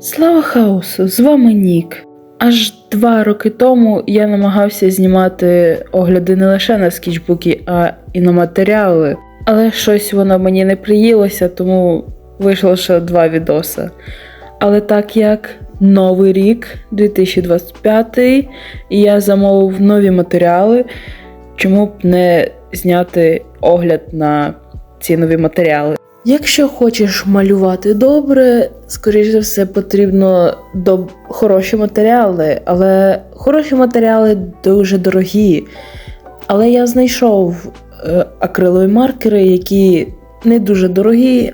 Слава хаосу! З вами Нік. Аж два роки тому я намагався знімати огляди не лише на скетчбуки, а і на матеріали. Але щось воно мені не приїлося, тому вийшло лише два відоси. Але так як новий рік, 2025, і я замовив нові матеріали, чому б не зняти огляд на ці нові матеріали? Якщо хочеш малювати добре, скоріш за все потрібно доб... хороші матеріали, але хороші матеріали дуже дорогі. Але я знайшов е, акрилові маркери, які не дуже дорогі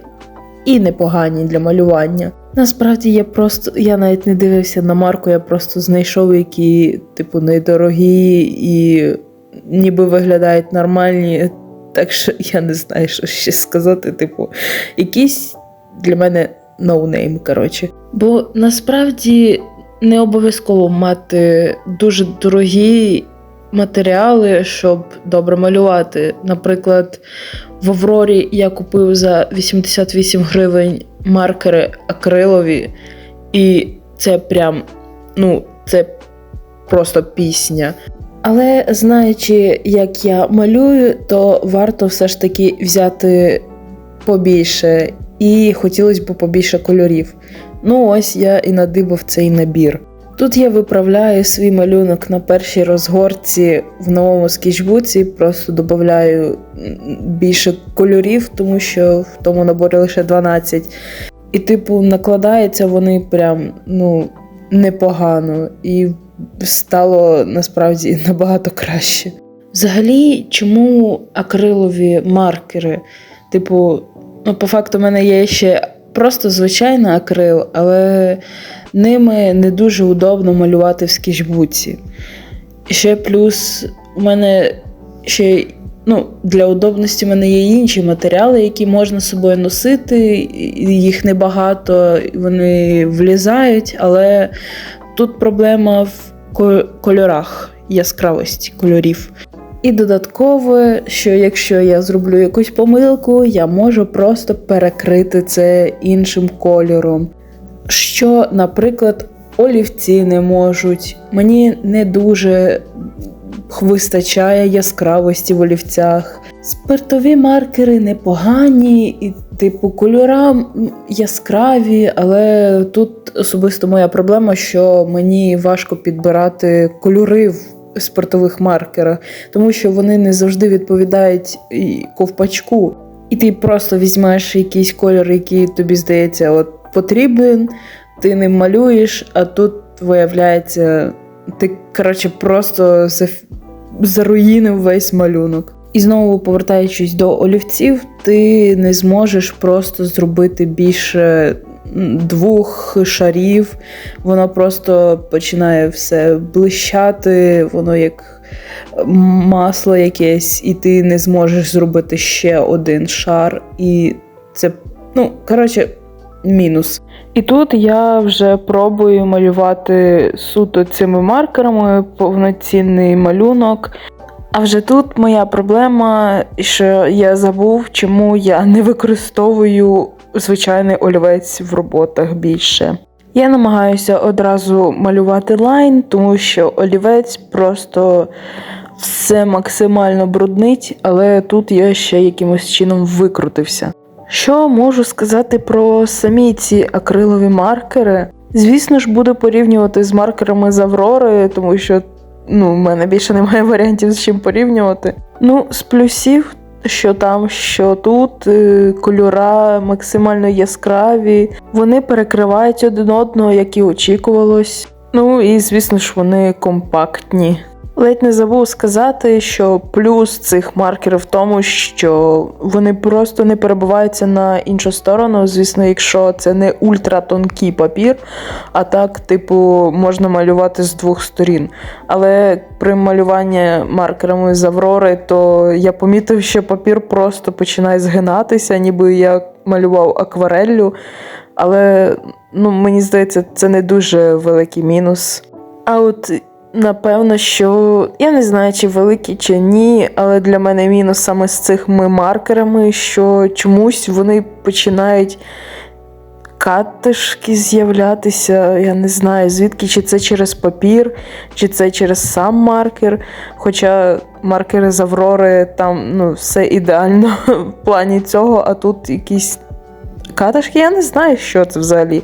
і непогані для малювання. Насправді я просто я навіть не дивився на марку, я просто знайшов які, типу, недорогі і ніби виглядають нормальні. Так що я не знаю, що ще сказати. Типу, якийсь для мене ноунейм, коротше. Бо насправді не обов'язково мати дуже дорогі матеріали, щоб добре малювати. Наприклад, в Аврорі я купив за 88 гривень маркери акрилові, і це прям, ну, це просто пісня. Але знаючи, як я малюю, то варто все ж таки взяти побільше, і хотілося б побільше кольорів. Ну, ось я і надибав цей набір. Тут я виправляю свій малюнок на першій розгорці в новому скетчбуці, просто додаю більше кольорів, тому що в тому наборі лише 12. І, типу, накладаються вони прям ну, непогано. І стало насправді набагато краще. Взагалі, чому акрилові маркери? Типу, ну, по факту, в мене є ще просто звичайний акрил, але ними не дуже удобно малювати в скетчбуці. І ще плюс у мене ще ну, для удобності в мене є інші матеріали, які можна з собою носити, їх небагато, вони влізають, але тут проблема в кольорах, яскравості кольорів. І додатково, що якщо я зроблю якусь помилку, я можу просто перекрити це іншим кольором. Що, наприклад, олівці не можуть. Мені не дуже вистачає яскравості в олівцях. Спиртові маркери непогані, і, типу, кольора яскраві, але тут особисто моя проблема, що мені важко підбирати кольори в спиртових маркерах, тому що вони не завжди відповідають ковпачку. І ти просто візьмеш якийсь кольор, який тобі здається от потрібен, ти ним малюєш, а тут виявляється, ти коротше просто заруїнив весь малюнок. І знову повертаючись до олівців, ти не зможеш просто зробити більше двох шарів. Воно просто починає все блищати, воно як масло якесь, і ти не зможеш зробити ще один шар. І це, ну, коротше, мінус. І тут я вже пробую малювати суто цими маркерами повноцінний малюнок. А вже тут моя проблема, що я забув, чому я не використовую звичайний олівець в роботах більше. Я намагаюся одразу малювати лайн, тому що олівець просто все максимально бруднить, але тут я ще якимось чином викрутився. Що можу сказати про самі ці акрилові маркери? Звісно ж, буду порівнювати з маркерами з Аврори, тому що ну, в мене більше немає варіантів з чим порівнювати. Ну, з плюсів, що там, що тут, е, кольора максимально яскраві, вони перекривають один одного, як і очікувалось. Ну і звісно ж, вони компактні. Ледь не забув сказати, що плюс цих маркерів в тому, що вони просто не перебуваються на іншу сторону. Звісно, якщо це не ультратонкий папір, а так, типу, можна малювати з двох сторін. Але при малюванні маркерами з Аврори, то я помітив, що папір просто починає згинатися, ніби я малював аквареллю. Але ну, мені здається, це не дуже великий мінус. А от Напевно, що я не знаю, чи великі, чи ні, але для мене мінус саме з цими маркерами, що чомусь вони починають катишки з'являтися. Я не знаю, звідки, чи це через папір, чи це через сам маркер. Хоча маркери з Аврори там ну, все ідеально в плані цього, а тут якісь катишки, я не знаю, що це взагалі.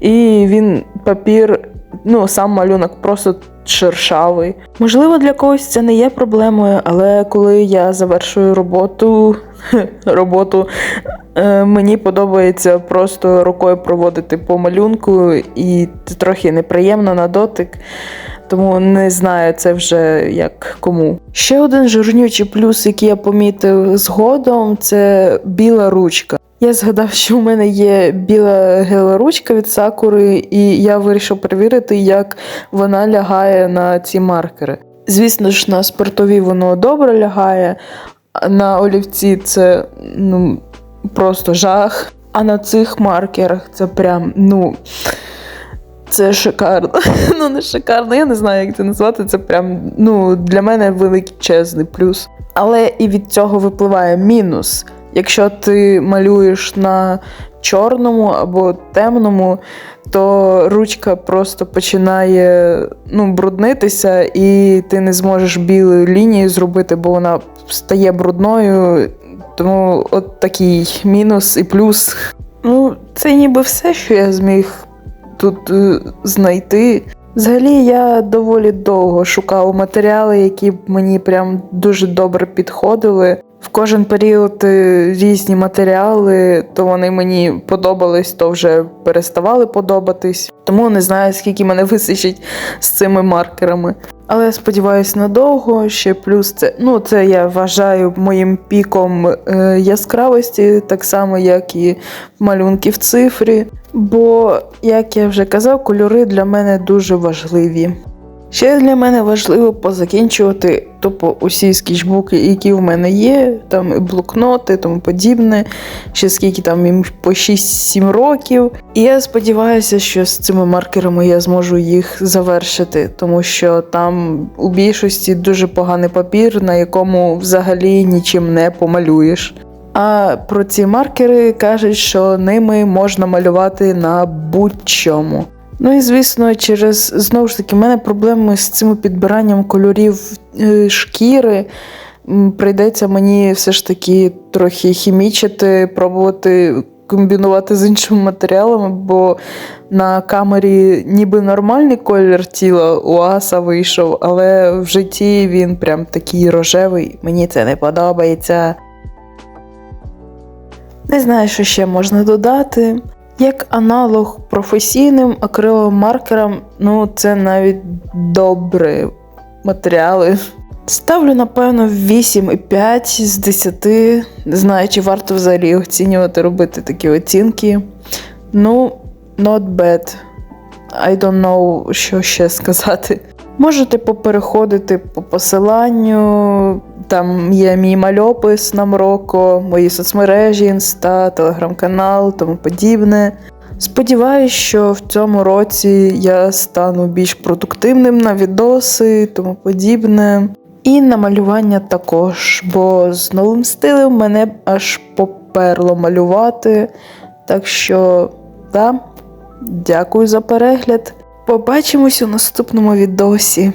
І він папір, ну, сам малюнок просто шершавий. Можливо, для когось це не є проблемою, але коли я завершую роботу, роботу е, мені подобається просто рукою проводити по малюнку, і це трохи неприємно на дотик. Тому не знаю, це вже як кому. Ще один жирнючий плюс, який я помітив згодом, це біла ручка. Я згадав, що у мене є біла гела ручка від сакури, і я вирішив перевірити, як вона лягає на ці маркери. Звісно ж, на спиртові воно добре лягає, на олівці це ну, просто жах. А на цих маркерах це прям, ну. Це шикарно. ну, не шикарно, я не знаю, як це назвати. Це прям ну, для мене величезний плюс. Але і від цього випливає мінус. Якщо ти малюєш на чорному або темному, то ручка просто починає ну, бруднитися, і ти не зможеш білу лінію зробити, бо вона стає брудною. Тому от такий мінус і плюс. Ну, це ніби все, що я зміг тут е, знайти. Взагалі, я доволі довго шукав матеріали, які б мені прям дуже добре підходили. В кожен період е, різні матеріали, то вони мені подобались, то вже переставали подобатись. Тому не знаю, скільки мене висичить з цими маркерами. Але я сподіваюся надовго. Ще плюс це, ну, це я вважаю моїм піком е, яскравості, так само, як і малюнки в цифрі. Бо, як я вже казав, кольори для мене дуже важливі. Ще для мене важливо позакінчувати тупо усі скетчбуки, які в мене є, там і блокноти, тому подібне, ще скільки там їм по 6-7 років. І я сподіваюся, що з цими маркерами я зможу їх завершити, тому що там у більшості дуже поганий папір, на якому взагалі нічим не помалюєш. А про ці маркери кажуть, що ними можна малювати на будь-чому. Ну і звісно, через знову ж таки, в мене проблеми з цим підбиранням кольорів е, шкіри. Прийдеться мені все ж таки трохи хімічити, пробувати комбінувати з іншими матеріалами, бо на камері ніби нормальний колір тіла у аса вийшов, але в житті він прям такий рожевий. Мені це не подобається. Не знаю, що ще можна додати. Як аналог професійним акриловим маркерам, ну це навіть добре матеріали. Ставлю, напевно, 8,5 з 10. Не знаю, чи варто взагалі оцінювати, робити такі оцінки. Ну, not bad. I don't know, що ще сказати. Можете попереходити по посиланню. Там є мій мальопис на Мроко, мої соцмережі, інста, телеграм-канал, тому подібне. Сподіваюсь, що в цьому році я стану більш продуктивним на відоси, тому подібне. І на малювання також, бо з новим стилем мене аж поперло малювати. Так що, да, дякую за перегляд. Побачимось у наступному відосі.